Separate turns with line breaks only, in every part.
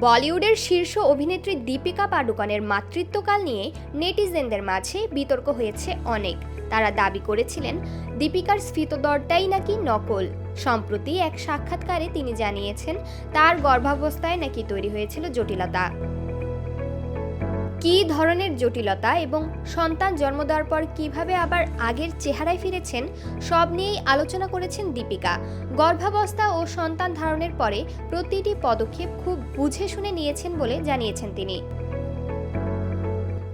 বলিউডের শীর্ষ অভিনেত্রী দীপিকা পাডুকনের মাতৃত্বকাল নিয়ে নেটিজেনদের মাঝে বিতর্ক হয়েছে অনেক। তারা দাবি করেছিলেন, দীপিকার স্ফীতদরটাই নাকি নকল। সম্প্রতি এক সাক্ষাৎকারে তিনি জানিয়েছেন, তার গর্ভাবস্থায় নাকি তৈরি হয়েছিল জটিলতা। কী ধরনের জটিলতা এবং সন্তান জন্ম দেওয়ার পর কীভাবে আবার আগের চেহারায় ফিরেছেন, সব নিয়েই আলোচনা করেছেন দীপিকা। গর্ভাবস্থা ও সন্তান ধারণের পরে প্রতিটি পদক্ষেপ খুব বুঝে শুনে নিয়েছেন বলে জানিয়েছেন তিনি।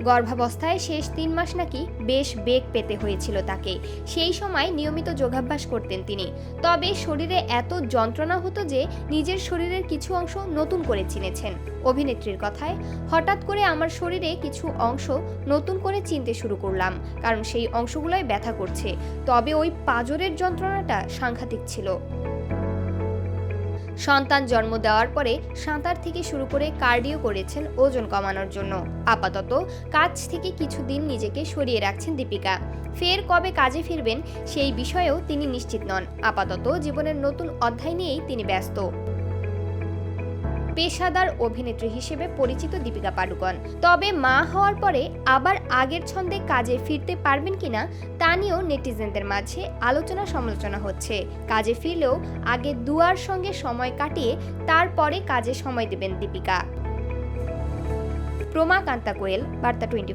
গর্ভাবস্থায় শেষ তিন মাস নাকি বেশ বেগ পেতে হয়েছিল তাকে। সেই সময় নিয়মিত যোগাভ্যাস করতেন তিনি। তবে শরীরে এত যন্ত্রণা হতো যে নিজের শরীরের কিছু অংশ নতুন করে চিনেছেন। অভিনেত্রীর কথায়, হঠাৎ করে আমার শরীরে কিছু অংশ নতুন করে চিনতে শুরু করলাম, কারণ সেই অংশগুলোই ব্যথা করছে। তবে ওই পাজরের যন্ত্রণাটা সাংঘাতিক ছিল। সন্তান জন্ম দেওয়ার পরে সাঁতার থেকে শুরু করে কার্ডিও করেছেন ওজন কমানোর জন্য। আপাতত কাজ থেকে কিছুদিন নিজেকে সরিয়ে রাখছেন দীপিকা। ফের কবে কাজে ফিরবেন সেই বিষয়েও তিনি নিশ্চিত নন। আপাতত জীবনের নতুন অধ্যায় নিয়েই তিনি ব্যস্ত। পেশাদার অভিনেত্রী হিসেবে পরিচিত দীপিকা পাডুকন। তবে মা হওয়ার পরে আবার আগের ছন্দে কাজে ফিরতে পারবেন কিনা তা নিয়েও নেটিজেনদের মাঝে আলোচনা সমালোচনা হচ্ছে। কাজে ফিরলেও আগে দুয়ার সঙ্গে সময় কাটিয়ে তারপরে কাজে সময় দেবেন দীপিকা। প্রমা কান্তা কোয়েল, বার্তা টোয়েন্টি